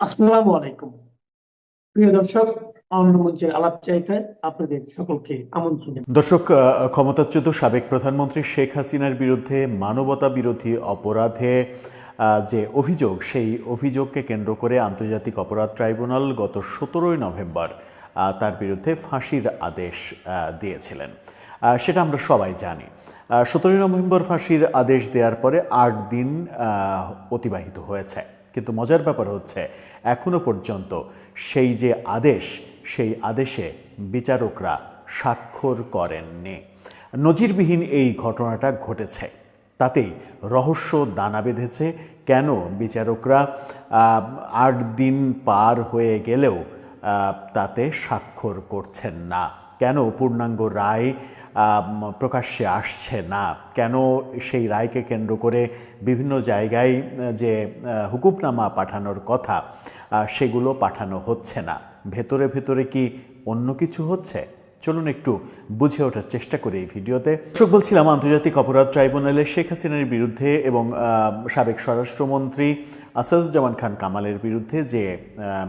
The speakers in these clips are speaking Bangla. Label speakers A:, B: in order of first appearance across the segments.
A: আসসালামু আলাইকুম। প্রিয় দর্শক
B: দর্শক ক্ষমতাচ্যুত সাবেক প্রধানমন্ত্রী শেখ হাসিনার বিরুদ্ধে মানবতা বিরোধী অপরাধে যে অভিযোগ, সেই অভিযোগকে কেন্দ্র করে আন্তর্জাতিক অপরাধ ট্রাইব্যুনাল গত সতেরোই নভেম্বর তার বিরুদ্ধে ফাঁসির আদেশ দিয়েছিলেন। সেটা আমরা সবাই জানি। সতেরোই নভেম্বর ফাঁসির আদেশ দেওয়ার পরে আট দিন অতিবাহিত হয়েছে। কিন্তু মজার ব্যাপার হচ্ছে, এখনও পর্যন্ত সেই যে আদেশ, সেই আদেশে বিচারকরা স্বাক্ষর করেননি। নজিরবিহীন এই ঘটনাটা ঘটেছে। তাতেই রহস্য দানা বেঁধেছে। কেন বিচারকরা আট দিন পার হয়ে গেলেও তাতে স্বাক্ষর করছেন না? কেন পূর্ণাঙ্গ রায় প্রকাশ্যে আসছে না। কেন সেই রায়কে কেন্দ্র করে বিভিন্ন জায়গায় যে হুকুমনামা পাঠানোর কথা সেগুলো পাঠানো হচ্ছে না। ভেতরে ভেতরে কি অন্য কিছু হচ্ছে? চলুন একটু বুঝে ওঠার চেষ্টা করি এই ভিডিওতে। দর্শক, বলছিলাম, আন্তর্জাতিক অপরাধ ট্রাইব্যুনালে শেখ হাসিনার বিরুদ্ধে এবং সাবেক স্বরাষ্ট্রমন্ত্রী আসাদুজ্জামান খান কামালের বিরুদ্ধে যে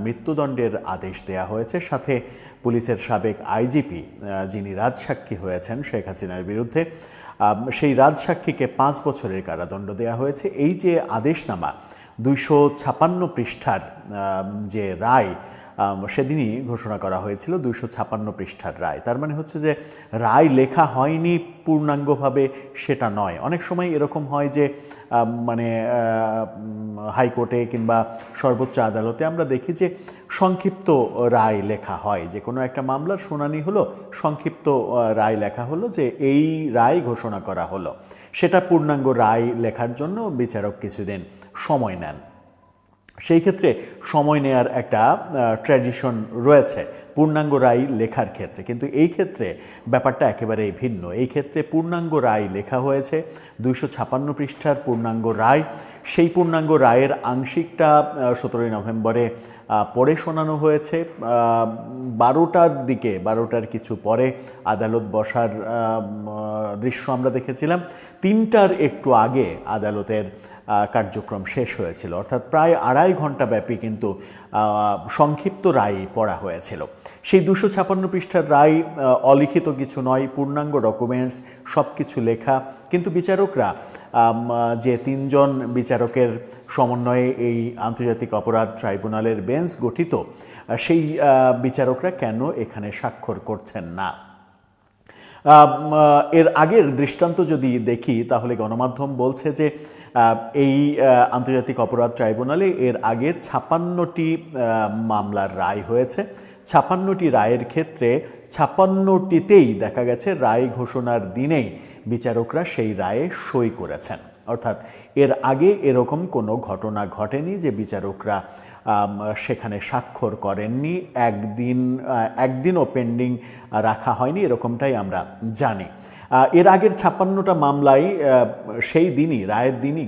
B: মৃত্যুদণ্ডের আদেশ দেয়া হয়েছে, সাথে পুলিশের সাবেক আইজিপি যিনি রাজসাক্ষী হয়েছেন শেখ হাসিনার বিরুদ্ধে সেই রাজসাক্ষীকে পাঁচ বছরের কারাদণ্ড দেওয়া হয়েছে। এই যে আদেশনামা দুইশো ছাপান্ন পৃষ্ঠার যে রায় সেদিনই ঘোষণা করা হয়েছিল দুইশো ছাপান্ন পৃষ্ঠার রায়। তার মানে হচ্ছে যে রায় লেখা হয়নি পূর্ণাঙ্গভাবে সেটা নয়। অনেক সময় এরকম হয় যে মানে হাইকোর্টে কিংবা সর্বোচ্চ আদালতে আমরা দেখি যে সংক্ষিপ্ত রায় লেখা হয়। যে কোনো একটা মামলার শুনানি হলো, সংক্ষিপ্ত রায় লেখা হলো যে এই রায় ঘোষণা করা হলো। সেটা পূর্ণাঙ্গ রায় লেখার জন্য বিচারক কিছুদিন সময় নেন। সেই ক্ষেত্রে সময় নেয়ার একটা ট্র্যাডিশন রয়েছে। পূর্ণাঙ্গ রায় লেখার ক্ষেত্রে। কিন্তু এই ক্ষেত্রে ব্যাপারটা একেবারেই ভিন্ন। এই ক্ষেত্রে পূর্ণাঙ্গ রায় লেখা হয়েছে দুইশো ছাপান্ন পৃষ্ঠার পূর্ণাঙ্গ রায়। সেই পূর্ণাঙ্গ রায়ের আংশিকটা সতেরোই নভেম্বরে পড়ে শোনানো হয়েছে। বারোটার দিকে, বারোটার কিছু পরে আদালত বসার দৃশ্য আমরা দেখেছিলাম। তিনটার একটু আগে আদালতের কার্যক্রম শেষ হয়েছিল। অর্থাৎ প্রায় আড়াই ঘণ্টা ব্যাপী কিন্তু সংক্ষিপ্ত রায় পড়া হয়েছিল। সেই দুশো ছাপান্ন পৃষ্ঠার রায় অলিখিত কিছু নয়, পূর্ণাঙ্গ ডকুমেন্টস সব কিছু লেখা। কিন্তু বিচারকরা যে তিনজন বিচারকের সমন্বয়ে এই আন্তর্জাতিক অপরাধ ট্রাইব্যুনালের বেঞ্চ গঠিত সেই বিচারকরা কেন এখানে স্বাক্ষর করছেন না? এর আগের দৃষ্টান্ত যদি দেখি, তাহলে গণমাধ্যম বলছে যে এই আন্তর্জাতিক অপরাধ ট্রাইব্যুনালে এর আগে ছাপান্নটি মামলার রায় হয়েছে। ছাপান্নটি রায়ের ক্ষেত্রে ছাপান্নটিতেই দেখা গেছে, রায় ঘোষণার দিনেই বিচারকরা সেই রায়ে সই করেছেন। অর্থাৎ এর আগে এরকম কোনো ঘটনা ঘটেনি যে বিচারকরা সেখানে স্বাক্ষর করেননি, একদিন একদিনও পেন্ডিং রাখা হয়নি, এরকমটাই আমরা জানি। এর আগের ছাপ্পান্নটা মামলায় সেই দিনই, রায়ের দিনই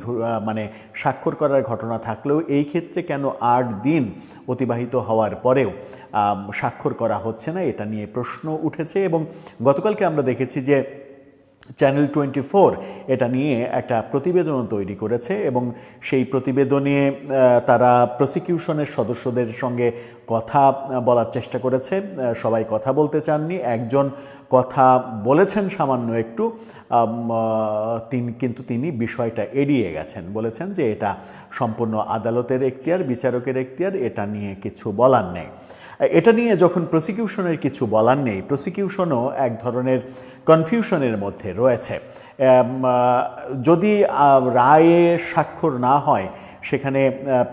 B: মানে স্বাক্ষর করার ঘটনা থাকলেও এই ক্ষেত্রে কেন আট দিন অতিবাহিত হওয়ার পরেও স্বাক্ষর করা হচ্ছে না, এটা নিয়ে প্রশ্ন উঠেছে। এবং গতকালকে আমরা দেখেছি যে চ্যানেল টোয়েন্টি এটা নিয়ে একটা প্রতিবেদনও তৈরি করেছে এবং সেই প্রতিবেদনে তারা প্রসিকিউশনের সদস্যদের সঙ্গে কথা বলার চেষ্টা করেছে। সবাই কথা বলতে চাননি। একজন কথা বলেছেন সামান্য একটু। তিনি, কিন্তু তিনি বিষয়টা এড়িয়ে গেছেন। বলেছেন যে এটা সম্পূর্ণ আদালতের এখতিয়ার, বিচারকের এখতিয়ার, এটা নিয়ে কিছু বলার নেই। এটা নিয়ে যখন প্রসিকিউশনের কিছু বলার নেই প্রসিকিউশনও এক ধরনের কনফিউশনের মধ্যে রয়েছে। যদি রায়ে স্বাক্ষর না হয়, সেখানে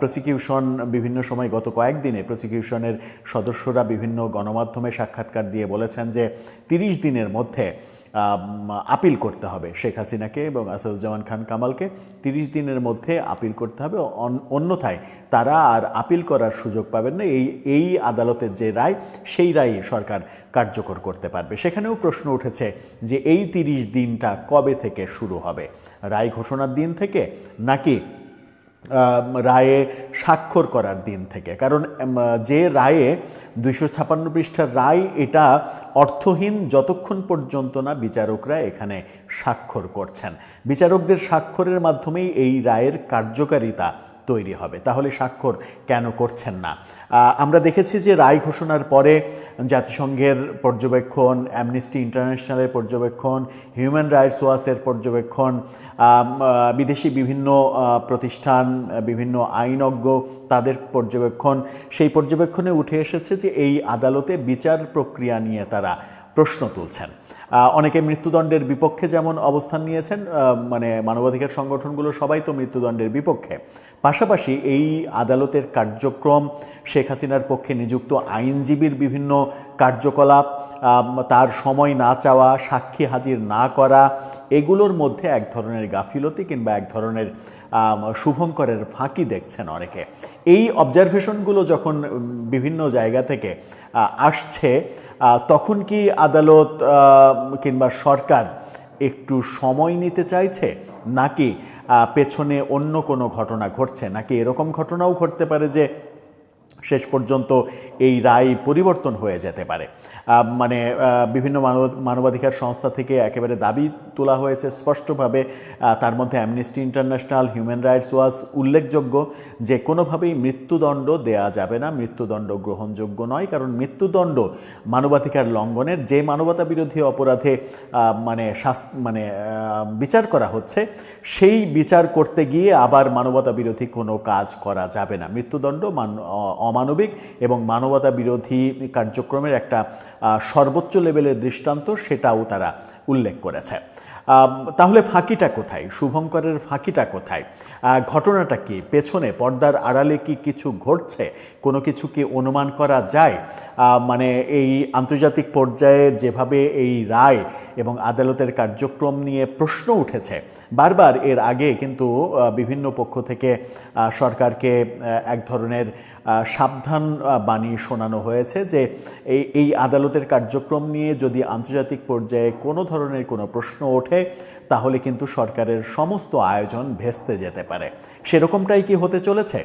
B: প্রসিকিউশন বিভিন্ন সময় গত কয়েকদিনে প্রসিকিউশনের সদস্যরা বিভিন্ন গণমাধ্যমে সাক্ষাৎকার দিয়ে বলেছেন যে তিরিশ দিনের মধ্যে আপিল করতে হবে শেখ হাসিনাকে এবং আসাদুজ্জামান খান কামালকে। তিরিশ দিনের মধ্যে আপিল করতে হবে। অন্যথায় তারা আর আপিল করার সুযোগ পাবেন না। এই এই আদালতের যে রায়, সেই রায় সরকার কার্যকর করতে পারবে। সেখানেও প্রশ্ন উঠেছে যে এই তিরিশ দিনটা কবে থেকে শুরু হবে? রায় ঘোষণার দিন থেকে নাকি রায়ে স্বাক্ষর করার দিন থেকে। কারণ যে রায়ে দুইশো ছাপান্ন পৃষ্ঠার রায়, এটা অর্থহীন যতক্ষণ পর্যন্ত না বিচারকরা এখানে স্বাক্ষর করছেন। বিচারকদের স্বাক্ষরের মাধ্যমেই এই রায়ের কার্যকারিতা তৈরি হবে। তাহলে স্বাক্ষর কেন করছেন না? আমরা দেখেছি যে রায় ঘোষণার পরে জাতিসংঘের পর্যবেক্ষণ অ্যামনিস্টি ইন্টারন্যাশনালের পর্যবেক্ষণ হিউম্যান রাইটস ওয়াচের পর্যবেক্ষণ বিদেশি বিভিন্ন প্রতিষ্ঠান, বিভিন্ন আইনজ্ঞ তাদের পর্যবেক্ষণ। সেই পর্যবেক্ষণে উঠে এসেছে যে এই আদালতে বিচার প্রক্রিয়া নিয়ে তারা প্রশ্ন তুলছেন। অনেকে মৃত্যুদণ্ডের বিপক্ষে যেমন অবস্থান নিয়েছেন মানে মানবাধিকার সংগঠনগুলো সবাই তো মৃত্যুদণ্ডের বিপক্ষে। পাশাপাশি এই আদালতের কার্যক্রম শেখ হাসিনার পক্ষে নিযুক্ত আইনজীবীর বিভিন্ন কার্যকলাপ তার সময় না চাওয়া, সাক্ষী হাজির না করা, এগুলোর মধ্যে এক ধরনের গাফিলতি কিংবা এক ধরনের শুভঙ্করের ফাঁকি দেখছেন অনেকে। এই অবজারভেশনগুলো যখন বিভিন্ন জায়গা থেকে আসছে তখন কি আদালত কিংবা সরকার একটু সময় নিতে চাইছে? নাকি পেছনে অন্য কোনো ঘটনা ঘটছে? নাকি এরকম ঘটনাও ঘটতে পারে যে শেষ পর্যন্ত এই রায় পরিবর্তন হয়ে যেতে পারে। মানে বিভিন্ন মানব, মানবাধিকার সংস্থা থেকে একেবারে দাবি তোলা হয়েছে স্পষ্টভাবে। তার মধ্যে Amnesty International Human Rights Watch উল্লেখযোগ্য যে, কোনোভাবেই মৃত্যুদণ্ড দেয়া যাবে না। মৃত্যুদণ্ড গ্রহণযোগ্য নয়, কারণ মৃত্যুদণ্ড মানবাধিকার লঙ্ঘনের যে মানবতা বিরোধী অপরাধে মানে মানে বিচার করা হচ্ছে, সেই বিচার করতে গিয়ে আবার মানবতা বিরোধী কোনো কাজ করা যাবে না। মৃত্যুদণ্ড মান অমানবিক এবং মানবতা বিরোধী কার্যক্রমের একটা সর্বোচ্চ লেভেলের দৃষ্টান্ত সেটাও তারা উল্লেখ করেছে। তাহলে ফাঁকিটা কোথায়? শুভঙ্করের ফাঁকিটা কোথায়? ঘটনাটা কি? পেছনে পর্দার আড়ালে কি কিছু ঘটছে? কোনো কিছু কি অনুমান করা যায়? মানে এই আন্তর্জাতিক পর্যায়ে যেভাবে এই রায় এবং আদালতের কার্যক্রম নিয়ে প্রশ্ন উঠেছে, বারবার এর আগে কিন্তু বিভিন্ন পক্ষ থেকে সরকারকে এক ধরনের সাবধান বাণী শোনানো হয়েছে যে এই এই আদালতের কার্যক্রম নিয়ে যদি আন্তর্জাতিক পর্যায়ে কোনো ধরনের কোনো প্রশ্ন ওঠে, তাহলে কিন্তু সরকারের সমস্ত আয়োজন ভেস্তে যেতে পারে। সেরকমটাই কি হতে চলেছে?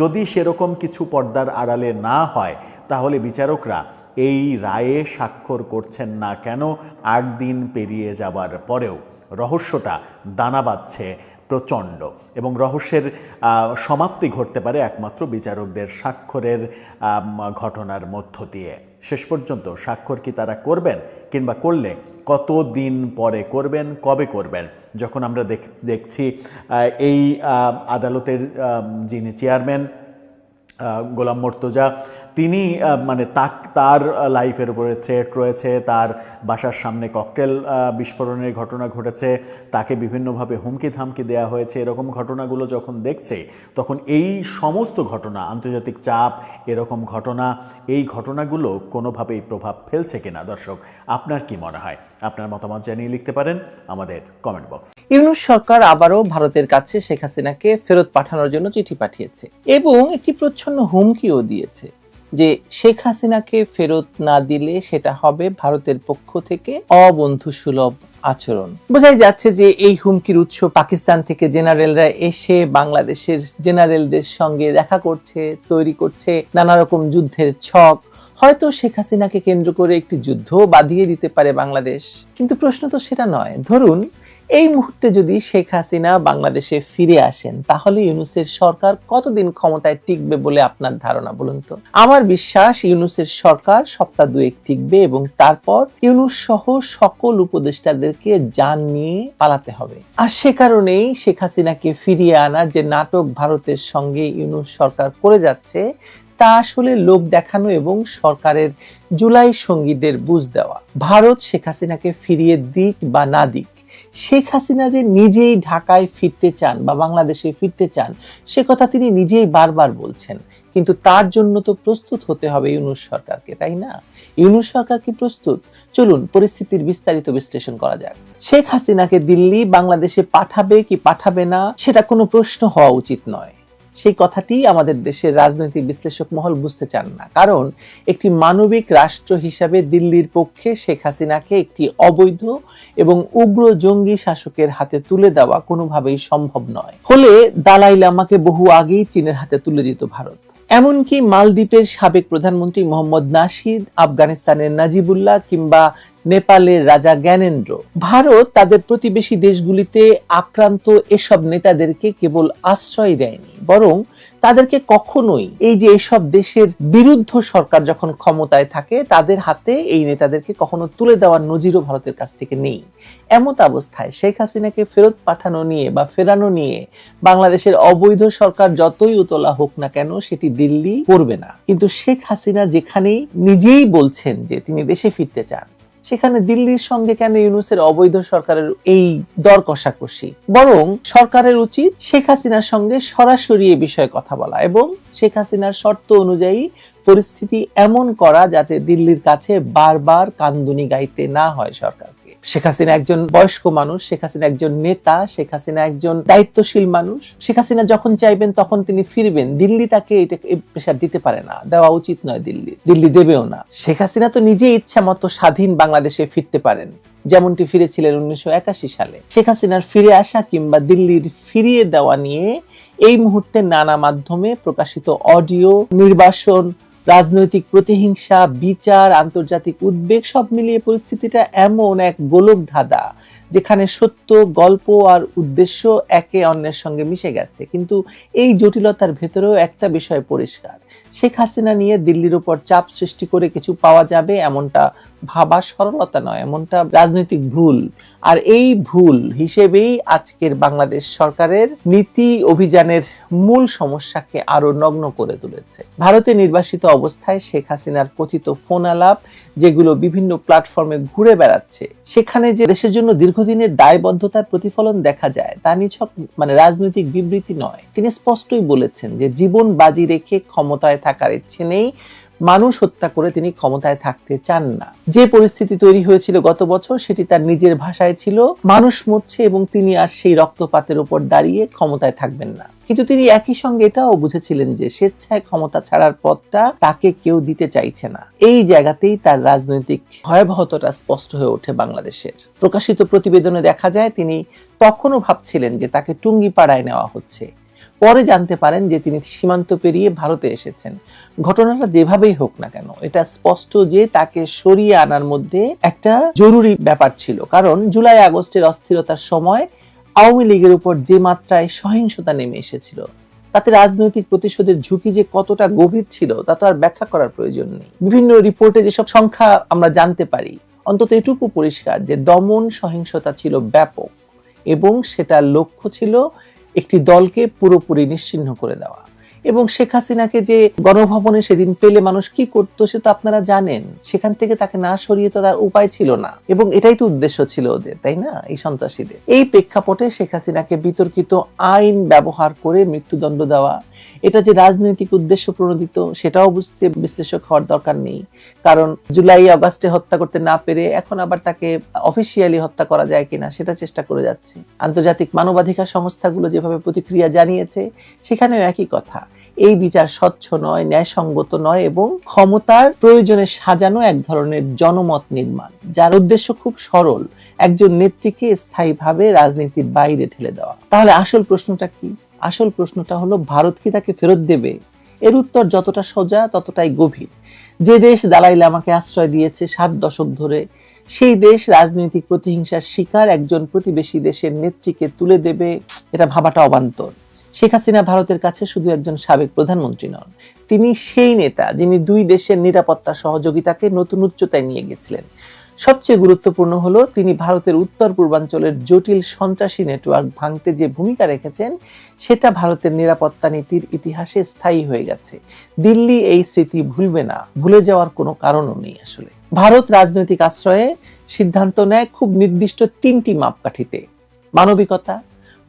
B: যদি সেরকম কিছু পর্দার আড়ালে না হয়, তাহলে বিচারকরা এই রায়ে স্বাক্ষর করছেন না কেন? আট দিন পেরিয়ে যাবার পরেও। রহস্যটা দানা বাঁধছে প্রচণ্ড এবং রহস্যের সমাপ্তি ঘটতে পারে একমাত্র বিচারকদের স্বাক্ষরের ঘটনার মধ্য দিয়ে। শেষ পর্যন্ত স্বাক্ষর কি তারা করবেন কিংবা করলে কত দিন পরে করবেন, কবে করবেন? যখন আমরা দেখ- দেখছি এই আদালতের যিনি চেয়ারম্যান গোলাম মর্তজা তিনি মানে তার লাইফের উপরে থ্রেট রয়েছে, তার বাসার সামনে ককটেল বিস্ফোরণের ঘটনা ঘটেছে, তাকে বিভিন্নভাবে হুমকি ধামকি দেওয়া হয়েছে, এরকম ঘটনাগুলো যখন দেখছে, তখন এই সমস্ত ঘটনা, আন্তর্জাতিক চাপ, এরকম ঘটনা, এই ঘটনাগুলো কোনোভাবেই প্রভাব ফেলছে কিনা? দর্শক, আপনার কি মনে হয়? আপনার মতামত জানিয়ে লিখতে পারেন আমাদের কমেন্ট বক্স।
C: ইউনুস সরকার আবারও ভারতের কাছে শেখ হাসিনাকে ফেরত পাঠানোর জন্য চিঠি পাঠিয়েছে এবং একটি প্রচ্ছন্ন হুমকিও দিয়েছে। যে শেখ হাসিনাকে ফেরত না দিলে সেটা হবে ভারতের পক্ষ থেকে অবন্ধু সুলভ আচরণ। বোঝাই যাচ্ছে যে এই হুমকির উৎস পাকিস্তান থেকে জেনারেলরা এসে বাংলাদেশের জেনারেলদের সঙ্গে দেখা করছে, তৈরি করছে নানা রকম যুদ্ধের ছক। হয়তো শেখ হাসিনাকে কেন্দ্র করে একটি যুদ্ধ বাঁধিয়ে দিতে পারে বাংলাদেশ। কিন্তু প্রশ্ন তো সেটা নয়। ধরুন এই মুহূর্তে যদি শেখ হাসিনা বাংলাদেশে ফিরে আসেন, তাহলে ইউনুসের সরকার কতদিন ক্ষমতায় টিকবে বলে আপনার ধারণা বলুন তো? আমার বিশ্বাস, ইউনুসের সরকার সপ্তাহ দুয়েক টিকবে এবং তারপর ইউনুস সহ সকল উপদেষ্টাদেরকে যান নিয়ে পালাতে হবে। আর সে কারণেই শেখ হাসিনাকে ফিরিয়ে আনার যে নাটক ভারতের সঙ্গে ইউনুস সরকার করে যাচ্ছে, তা আসলে লোক দেখানো এবং সরকারের জুলাই সঙ্গীদের বুঝ দেওয়া। ভারত শেখ হাসিনাকে ফিরিয়ে দিক বা না দিক শেখ হাসিনা যে নিজেই ঢাকায় ফিরতে চান বা বাংলাদেশে ফিরতে চান, সে কথা তিনি নিজেই বারবার বলছেন। কিন্তু তার জন্য তো প্রস্তুত হতে হবে ইউনুস সরকারকে, তাই না? ইউনুস সরকার কি প্রস্তুত? চলুন পরিস্থিতির বিস্তারিত বিশ্লেষণ করা যাক। শেখ হাসিনাকে দিল্লি বাংলাদেশে পাঠাবে কি পাঠাবে না, সেটা কোনো প্রশ্ন হওয়া উচিত নয়। সেই কথাটি আমাদের দেশের রাজনৈতিক বিশ্লেষক মহল বুঝতে চান না। কারণ একটি মানবিক রাষ্ট্র হিসাবে দিল্লির পক্ষে শেখ হাসিনাকে একটি অবৈধ এবং উগ্র জঙ্গি শাসকের হাতে তুলে দেওয়া কোনোভাবেই সম্ভব নয়। হলে দালাই লামাকে বহু আগেই চীনের হাতে তুলে দিত ভারত। এমনকি মালদ্বীপের সাবেক প্রধানমন্ত্রী মোহাম্মদ নাশিদ আফগানিস্তানের নাজিবুল্লাহ কিংবা নেপালের রাজা জ্ঞানেন্দ্র। ভারত তাদের প্রতিবেশী দেশগুলিতে আক্রান্ত এসব নেতাদেরকে কেবল আশ্রয় দেয়নি, বরং তাদেরকে কখনোই এই যে এসব দেশের বিরুদ্ধ সরকার যখন ক্ষমতায় থাকে, তাদের হাতে এই নেতাদেরকে কখনো তুলে দেওয়ার নজিরও ভারতের কাছ থেকে নেই। এমত অবস্থায় শেখ হাসিনাকে ফেরত পাঠানো নিয়ে বা ফেরানো নিয়ে বাংলাদেশের অবৈধ সরকার যতই উতলা হোক না কেন, সেটি দিল্লি করবে না। কিন্তু শেখ হাসিনা যেখানেই নিজেই বলছেন যে তিনি দেশে ফিরতে চান সেখানে দিল্লির সঙ্গে কেন ইউনুসের অবৈধ সরকারের এই দর কষাকষি? বরং সরকারের উচিত শেখ হাসিনার সঙ্গে সরাসরি এ বিষয়ে কথা বলা এবং শেখ হাসিনার শর্ত অনুযায়ী পরিস্থিতি এমন করা যাতে দিল্লির কাছে বারবার কান্দুনি গাইতে না হয় সরকারকে শেখ হাসিনা একজন বয়স্ক মানুষ, শেখ হাসিনা একজন নেতা, শেখ হাসিনা একজন দায়িত্বশীল মানুষ। শেখ হাসিনা যখন চাইবেন তখন তিনি ফিরবেন। দিল্লি তাকে এটা প্রেশার দিতে পারে না, দেওয়া উচিত নয় দিল্লি। দিল্লি দেবেও না। শেখ হাসিনা তো নিজে ইচ্ছা মতো স্বাধীন বাংলাদেশে ফিরতে পারেন। যেমনটি ফিরেছিলেন উনিশশো একাশি সালে। শেখ হাসিনার ফিরে আসা কিংবা দিল্লির ফিরিয়ে দেওয়া নিয়ে এই মুহূর্তে নানা মাধ্যমে প্রকাশিত অডিও, নির্বাসন রাজনৈতিক প্রতিহিংসা, বিচার, আন্তর্জাতিক উদ্বেগ, সব মিলিয়ে পরিস্থিতিটা এমন এক গোলক ধাঁধা, যেখানে সত্য, গল্প আর উদ্দেশ্য একে অন্যের সঙ্গে মিশে গেছে। কিন্তু এই জটিলতার ভেতরেও একটা বিষয় পরিষ্কার। শেখ হাসিনা নিয়ে দিল্লির উপর চাপ সৃষ্টি করে কিছু পাওয়া যাবে, এমনটা ভাবা সরলতা নয়, এমনটা রাজনৈতিক ভুল। আর এই ভুল হিসেবেই আজকের বাংলাদেশ সরকারের নীতি অভিযানের মূল সমস্যাকে আরও নগ্ন করে তুলেছে। ভারতে নির্বাসিত অবস্থায় শেখ হাসিনার কথিত ফোন আলাপ, যেগুলো বিভিন্ন প্ল্যাটফর্মে ঘুরে বেড়াচ্ছে, সেখানে যে দেশের জন্য দীর্ঘদিনের দায়বদ্ধতার প্রতিফলন দেখা যায়, তা নিছক মানে রাজনৈতিক বিবৃতি নয়। তিনি স্পষ্টই বলেছেন যে জীবন বাজি রেখে ক্ষমতায় থাকার ইচ্ছে নেই মানুষ হত্যা করে তিনি ক্ষমতায় থাকতে চান না। যে পরিস্থিতি তৈরি হয়েছিল গত বছর, সেটি তার নিজের ভাষায় ছিল, মানুষ মরছে এবং তিনি আর সেই রক্তপাতের উপর দাঁড়িয়ে ক্ষমতায় থাকবেন না। কিন্তু তিনি একই সঙ্গে এটাও বুঝেছিলেন যে স্বেচ্ছায় ক্ষমতা ছাড়ার পথটা তাকে কেউ দিতে চাইছে না। এই জায়গাতেই তার রাজনৈতিক ভয়াবহতাটা স্পষ্ট হয়ে ওঠে বাংলাদেশের। প্রকাশিত প্রতিবেদনে দেখা যায়, তিনি তখনও ভাবছিলেন যে তাকে টুঙ্গি পাড়ায় নেওয়া হচ্ছে। পরে জানতে পারেন যে তিনি সীমান্ত পেরিয়ে ভারতে এসেছেন। ঘটনাটা যেভাবেই হোক না কেন, এটা স্পষ্ট যে তাকে সরিয়ে আনার মধ্যে একটা জরুরি ব্যাপার ছিল। কারণ জুলাই আগস্টের অস্থিরতার সময় আওয়ামী লীগের উপর যে মাত্রায় সহিংসতা নেমে এসেছিল, তাতে রাজনৈতিক প্রতিশোধের ঝুঁকি যে কতটা গভীর ছিল, তা তো আর ব্যাখ্যা করার প্রয়োজন নেই। বিভিন্ন রিপোর্টে যেসব সংখ্যা আমরা জানতে পারি, অন্তত এটুকু পরিষ্কার যে দমন সহিংসতা ছিল ব্যাপক এবং সেটার লক্ষ্য ছিল একটি দলকে পুরোপুরি নিশ্চিহ্ন করে দেওয়া। এবং শেখ হাসিনাকে যে গণভবনে সেদিন পেলে মানুষ কি করতো সে তো আপনারা জানেন। সেখান থেকে তাকে না সরিয়ে তো তার উপায় ছিল না। এবং এটাই তো উদ্দেশ্য ছিল ওদের, তাই না? এই সন্ত্রাসীদের। এই প্রেক্ষাপটে শেখ হাসিনাকে বিতর্কিত আইন ব্যবহার করে মৃত্যুদণ্ড দেওয়া, এটা যে রাজনৈতিক উদ্দেশ্য প্রণোদিত, সেটাও বুঝতে বিশ্লেষক হওয়ার দরকার নেই। কারণ জুলাই, আগস্টে হত্যা করতে না পেরে এখন আবার তাকে অফিসিয়ালি হত্যা করা যায় কিনা, সেটা চেষ্টা করে যাচ্ছে। আন্তর্জাতিক মানবাধিকার সংস্থাগুলো যেভাবে প্রতিক্রিয়া জানিয়েছে, সেখানেও একই কথা। এই বিচার স্বচ্ছ নয়, ন্যায়সঙ্গত নয় এবং ক্ষমতার প্রয়োজনে সাজানো এক ধরনের জনমত নির্মাণ, যার উদ্দেশ্য খুব সরল, একজন নেত্রীকে স্থায়ীভাবে রাজনীতির বাইরে ঠেলে দেওয়া। তাহলে আসল প্রশ্নটা কি? আসল প্রশ্নটা হলো, ভারত কি তাকে ফেরত দেবে? এর উত্তর যতটা সোজা, ততটাই গভীর। যে দেশ দালাই লামাকে আশ্রয় দিয়েছে সাত দশক ধরে, সেই দেশ রাজনৈতিক প্রতিহিংসার শিকার একজন প্রতিবেশী দেশের নেত্রীকে তুলে দেবে, এটা ভাবাটা অবান্তর। শেখ হাসিনা ভারতের কাছে শুধু একজন সাবেক প্রধানমন্ত্রী নন, তিনি সেই নেতা যিনি দুই দেশের নিরাপত্তা সহযোগিতাকে নতুন উচ্চতায় নিয়ে গেছিলেন। সবচেয়ে গুরুত্বপূর্ণ হলো, তিনি ভারতের উত্তর পূর্বাঞ্চলের জটিল সন্ত্রাসী নেটওয়ার্ক ভাঙতে যে ভূমিকা রেখেছেন, সেটা ভারতের নিরাপত্তা নীতির ইতিহাসে স্থায়ী হয়ে গেছে। দিল্লি এই স্মৃতি ভুলবে না, ভুলে যাওয়ার কোনো কারণও নেই আসলে। ভারত রাজনৈতিক আশ্রয়ে সিদ্ধান্ত নেয় খুব নির্দিষ্ট তিনটি মাপকাঠিতে, মানবিকতা,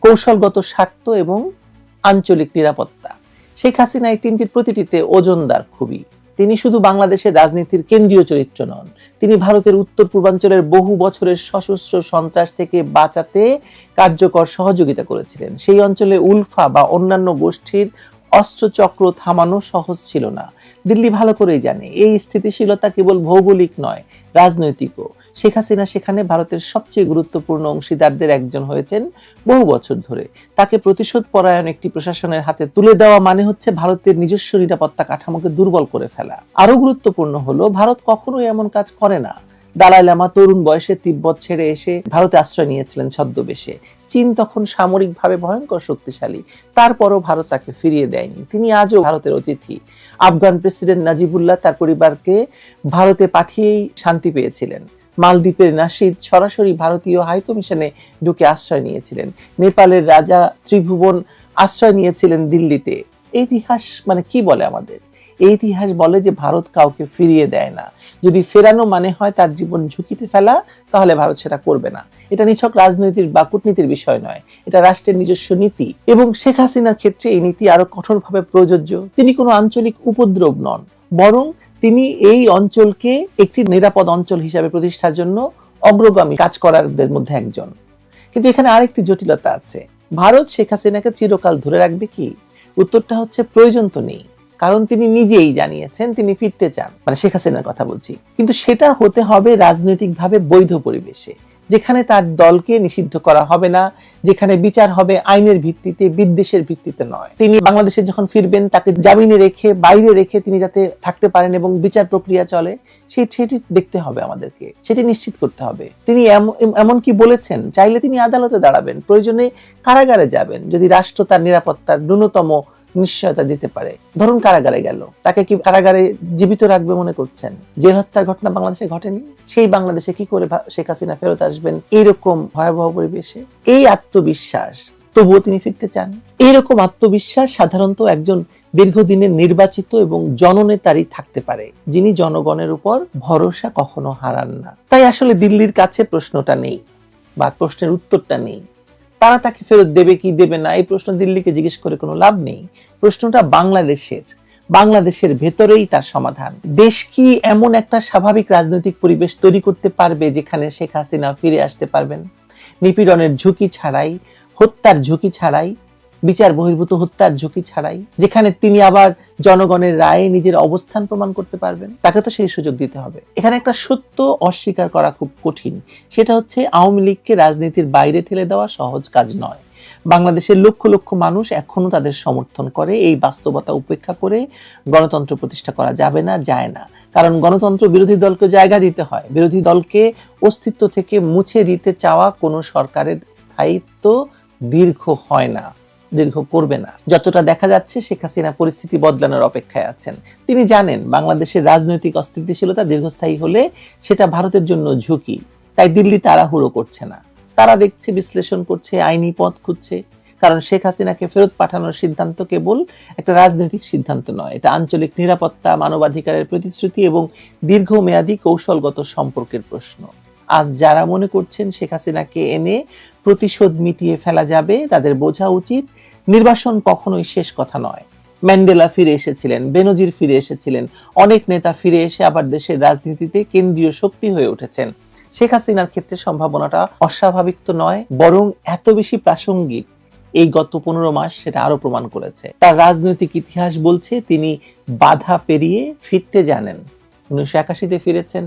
C: কৌশলগত স্বার্থ এবং আঞ্চলিক নিরাপত্তা। শেখ হাসিনা এই তিনটির প্রতিটিতে ওজনদার খুবই। তিনি শুধু বাংলাদেশের রাজনীতির কেন্দ্রীয় চরিত্র নন, তিনি ভারতের উত্তর পূর্বাঞ্চলের বহু বছরের সশস্ত্র সন্ত্রাস থেকে বাঁচাতে কার্যকর সহযোগিতা করেছিলেন। সেই অঞ্চলে উলফা বা অন্যান্য গোষ্ঠীর অস্ত্রচক্র থামানো সহজ ছিল না। দিল্লি ভালো করেই জানে, এই স্থিতিশীলতা কেবল ভৌগোলিক নয়, রাজনৈতিকও। শেখ হাসিনা সেখানে ভারতের সবচেয়ে গুরুত্বপূর্ণ অংশীদারদের একজন হয়েছেন বহু বছর ধরে। তাকে প্রতিশোধ পরায়ণ একটি প্রশাসনের হাতে তুলে দেওয়া মানে হচ্ছে ভারতের নিজস্ব নিরাপত্তা কাঠামোকে দুর্বল করে ফেলা। আরও গুরুত্বপূর্ণ হলো, ভারত কখনোই এমন কাজ করে না। দালাই লামা তরুণ বয়সে তিব্বত ছেড়ে এসে ভারতে আশ্রয় নিয়েছিলেন ছদ্মবেশে। চীন তখন সামরিকভাবে ভয়ঙ্কর শক্তিশালী, তারপরও ভারত তাকে ফিরিয়ে দেয়নি। তিনি আজও ভারতের অতিথি। আফগান প্রেসিডেন্ট নাজিবুল্লাহ তার পরিবারকে ভারতে পাঠিয়েই শান্তি পেয়েছিলেন। মালদ্বীপের নাসিদ সরাসরি ভারতীয় হাইকমিশনে ঢুকে আশ্রয় নিয়েছিলেন। নেপালের রাজা ত্রিভুবন আশ্রয় নিয়েছিলেন দিল্লিতে। ইতিহাস মানে কি বলে আমাদের? এই ইতিহাস বলে যে ভারত কাউকে ফিরিয়ে দেয় না। যদি ফেরানো মানে হয় তার জীবন ঝুঁকিতে ফেলা, তাহলে ভারত সেটা করবে না। এটা নিছক রাজনৈতিক বা কূটনীতির বিষয় নয়। এটা রাষ্ট্রের নিজস্ব নীতি এবং শেখ হাসিনার ক্ষেত্রে এই নীতি আরও কঠোরভাবে প্রযোজ্য। তিনি কোনো আঞ্চলিক উপদ্রব নন, বরং তিনি এই অঞ্চলকে একটি নিরাপদ অঞ্চল হিসাবে প্রতিষ্ঠার জন্য অগ্রগামী কাজ করারদের মধ্যে একজন। কিন্তু এখানে আরেকটি জটিলতা আছে। ভারত শেখ হাসিনাকে চিরকাল ধরে রাখবে কি? উত্তরটা হচ্ছে প্রয়োজন তো নেই। কারণ তিনি নিজেই জানিয়েছেন তিনি ফিরতে চান। মানে শেখ হাসিনার কথা বলছি। কিন্তু সেটা হতে হবে রাজনৈতিকভাবে বৈধ পরিবেশে। যেখানে তার দলকে নিষিদ্ধ করা হবে না, যেখানে বিচার হবে আইনের ভিত্তিতে, বিদ্বেষের ভিত্তিতে নয়। তিনি বাংলাদেশে যখন ফিরবেন, তাকে জামিনে রেখে, বাইরে রেখে তিনি যাতে থাকতে পারেন এবং বিচার প্রক্রিয়া চলে সেটি দেখতে হবে আমাদেরকে, সেটি নিশ্চিত করতে হবে। তিনি এম- এমনকি বলেছেন, চাইলে তিনি আদালতে দাঁড়াবেন, প্রয়োজনে কারাগারে যাবেন, যদি রাষ্ট্র তার নিরাপত্তার ন্যূনতম নিশ্চয়তা দিতে পারে। ধরুন কারাগারে গেল। তাকে কি কারাগারে জীবিত রাখবে মনে করছেন? জেল হত্যার ঘটনা বাংলাদেশে ঘটেনি। সেই বাংলাদেশে কি করে শেখ হাসিনা ফেরত আসবেন? এইরকম ভয়াবহ পরিবেশে। এই আত্মবিশ্বাস, তবুও তিনি ফিরতে চান? এইরকম আত্মবিশ্বাস সাধারণত একজন দীর্ঘদিনের নির্বাচিত এবং জননেতারই থাকতে পারে, যিনি জনগণের উপর ভরসা কখনো হারান না। তাই আসলে দিল্লির কাছে প্রশ্নটা নেই বা প্রশ্নের উত্তরটা নেই। তারা তাকে ফেরত দেবে, কি দেবে না, এই প্রশ্ন দিল্লিকে জিজ্ঞেস করে কোনো লাভ নেই। প্রশ্নটা বাংলাদেশের। বাংলাদেশের ভেতরেই তার সমাধান। দেশ কি এমন একটা স্বাভাবিক রাজনৈতিক পরিবেশ তৈরি করতে পারবে যেখানে শেখ হাসিনা ফিরে আসতে পারবেন? নিপীড়নের ঝুঁকি ছাড়াই, হত্যার ঝুঁকি ছাড়াই বিচার বহির্ভূত হত্যার ঝুঁকি ছাড়াই, যেখানে তিনি আবার জনগণের রায়ে নিজের অবস্থান প্রমাণ করতে পারবেন, তাকে তো সেই সুযোগ দিতে হবে। এখানে একটা সত্য অস্বীকার করা খুব কঠিন। সেটা হচ্ছে, আওয়ামী লীগকে রাজনীতির বাইরে ঠেলে দেওয়া সহজ কাজ নয়। বাংলাদেশের লক্ষ লক্ষ মানুষ এখনও তাদের সমর্থন করে, এই বাস্তবতা উপেক্ষা করে গণতন্ত্র প্রতিষ্ঠা করা যাবে না, যায় না। কারণ গণতন্ত্র বিরোধী দলকে জায়গা দিতে হয়। বিরোধী দলকে অস্তিত্ব থেকে মুছে দিতে চাওয়া কোনো সরকারের স্থায়িত্ব দীর্ঘ হয় না। দীর্ঘ করবে না। যতটা দেখা যাচ্ছে, শেখ হাসিনা পরিস্থিতি বদলানোর অপেক্ষায় আছেন। তিনি জানেন, বাংলাদেশের রাজনৈতিক অস্থিতিশীলতা দীর্ঘস্থায়ী হলে সেটা ভারতের জন্য ঝুঁকি। তাই দিল্লি তাড়াহুড়ো করছে না। তারা দেখছে, বিশ্লেষণ করছে, আইনি পথ খুঁজছে। কারণ শেখ হাসিনাকে ফেরত পাঠানোর সিদ্ধান্ত কেবল একটা রাজনৈতিক সিদ্ধান্ত নয়। এটা আঞ্চলিক নিরাপত্তা, মানবাধিকারের প্রতিশ্রুতি এবং দীর্ঘমেয়াদী কৌশলগত সম্পর্কের প্রশ্ন। আজ যারা মনে করছেন, শেখ হাসিনাকে এনে প্রতিশোধ মিটিয়ে ফেলা যাবে, তাদের বোঝা উচিত। নির্বাসন কখনোই শেষ কথা নয়। ম্যান্ডেলা ফিরে এসেছিলেন, বেনজির ফিরে এসেছিলেন। অনেক নেতা ফিরে এসে আবার দেশের রাজনীতিতে কেন্দ্রীয় শক্তি হয়ে উঠেছেন। শেখ হাসিনার ক্ষেত্রে সম্ভাবনাটা অস্বাভাবিক তো নয়, বরং এত বেশি প্রাসঙ্গিক। এই গত পনেরো মাস সেটা আরও প্রমাণ করেছে। তার রাজনৈতিক ইতিহাস বলছে তিনি বাধা পেরিয়ে ফিরতে জানেন। উনিশশো একাশিতে ফিরেছেন।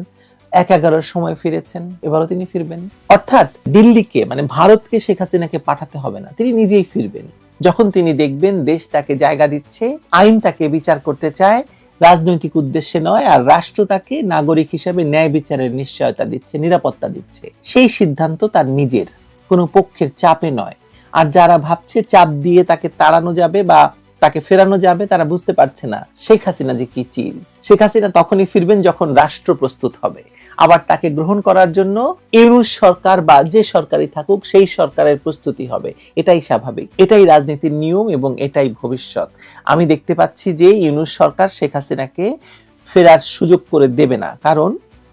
C: এক এগারোর সময় ফিরেছেন, এবারও তিনি ফিরবেন। অর্থাৎ দিল্লিকে মানে ভারতকে শেখ হাসিনাকে পাঠাতে হবে না, তিনি নিজেই ফিরবেন। যখন তিনি দেখবেন দেশ তাকে জায়গা দিচ্ছে, আইন তাকে বিচার করতে চায়, রাজনৈতিক উদ্দেশ্যে নয়, আর রাষ্ট্র তাকে নাগরিক হিসেবে ন্যায় বিচারের নিশ্চয়তা দিচ্ছে, নিরাপত্তা দিচ্ছে। সেই সিদ্ধান্ত তার নিজের, কোনো পক্ষের চাপে নয়। আর যারা ভাবছে চাপ দিয়ে তাকে তাড়ানো যাবে বা তাকে ফেরানো যাবে, তারা বুঝতে পারছে না শেখ হাসিনা যে কি চিজ। শেখ হাসিনা তখনই ফিরবেন যখন রাষ্ট্র প্রস্তুত হবে। আবার তাকে গ্রহণ করার জন্য ইউনুস সরকার বা যে সরকারই থাকুক, সেই সরকারের প্রস্তুতি হবে। এটাই স্বাভাবিক। এটাই রাজনীতির নিয়ম এবং এটাই ভবিষ্যৎ। আমি দেখতে পাচ্ছি যে ইউনুস সরকার শেখ হাসিনাকে ফেরার সুযোগ করে দেবে না। কারণ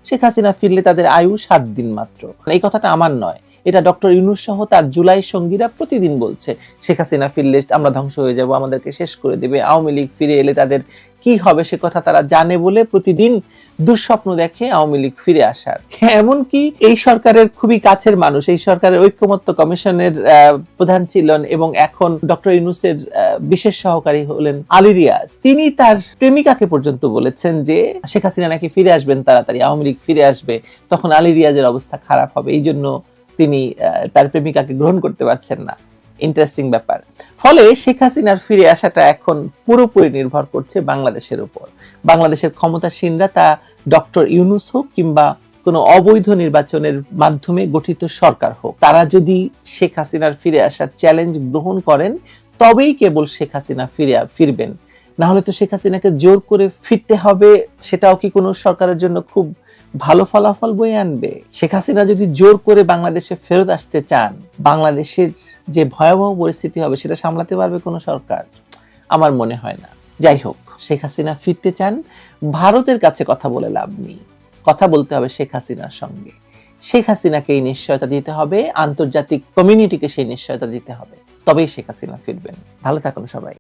C: শেখ হাসিনা ফিরলে তাদের আয়ু সাত দিন মাত্র। এই কথাটা আমার নয়। এটা ডক্টর ইউনুস সহ তার জুলাই সঙ্গীরা প্রতিদিন বলছে, শেখ হাসিনা ফিরলে আমরা ধ্বংস হয়ে যাব, আমাদেরকে শেষ করে দেবে। আওয়ামী লীগ ফিরে এলে তাদের কি হবে সে কথা তারা জানে বলে প্রতিদিন দুঃস্বপ্ন দেখে আওয়ামী লীগ ফিরে আসার। এমনকি এই সরকারের খুবই কাছের মানুষ, এই সরকারের ঐক্যমত্য কমিশনের প্রধান ছিলেন এবং এখন ডক্টর ইউনুসের বিশেষ সহকারী হলেন আলী রিয়াজ। তিনি তার প্রেমিকাকে পর্যন্ত বলেছেন যে, শেখ হাসিনা নাকি ফিরে আসবেন তাড়াতাড়ি, আওয়ামী লীগ ফিরে আসবে, তখন আলী রিয়াজের অবস্থা খারাপ হবে। এই জন্য তিনি তার প্রেমিকাকে গ্রহণ করতে পারছেন না। ইন্টারেস্টিং ব্যাপার। ফলে শেখ হাসিনার ফিরে আসাটা এখন পুরোপুরি নির্ভর করছে বাংলাদেশের উপর। বাংলাদেশের ক্ষমতাসীনরা তা ডক্টর ইউনুস হোক কিংবা কোনো অবৈধ নির্বাচনের মাধ্যমে গঠিত সরকার হোক। তারা যদি শেখ হাসিনার ফিরে আসার চ্যালেঞ্জ গ্রহণ করেন, তবেই কেবল শেখ হাসিনা ফিরে ফিরবেন। না হলে তো শেখ হাসিনাকে জোর করে ফিরতে হবে, সেটাও কি কোনো সরকারের জন্য খুব ভালো ফলাফল বয়ে আনবে? শেখ হাসিনা যদি জোর করে বাংলাদেশে ফেরত আসতে চান, বাংলাদেশের যে ভয়াবহ পরিস্থিতি হবে, সেটা সামলাতে পারবে কোনো সরকার? আমার মনে হয় না। যাই হোক শেখ হাসিনা ফিরতে চান, ভারতের কাছে কথা বলে লাভ নেই। কথা বলতে হবে শেখ হাসিনার সঙ্গে। শেখ হাসিনাকে এই নিশ্চয়তা দিতে হবে, আন্তর্জাতিক কমিউনিটিকে সেই নিশ্চয়তা দিতে হবে। তবেই শেখ হাসিনা ফিরবেন। ভালো থাকুন সবাই।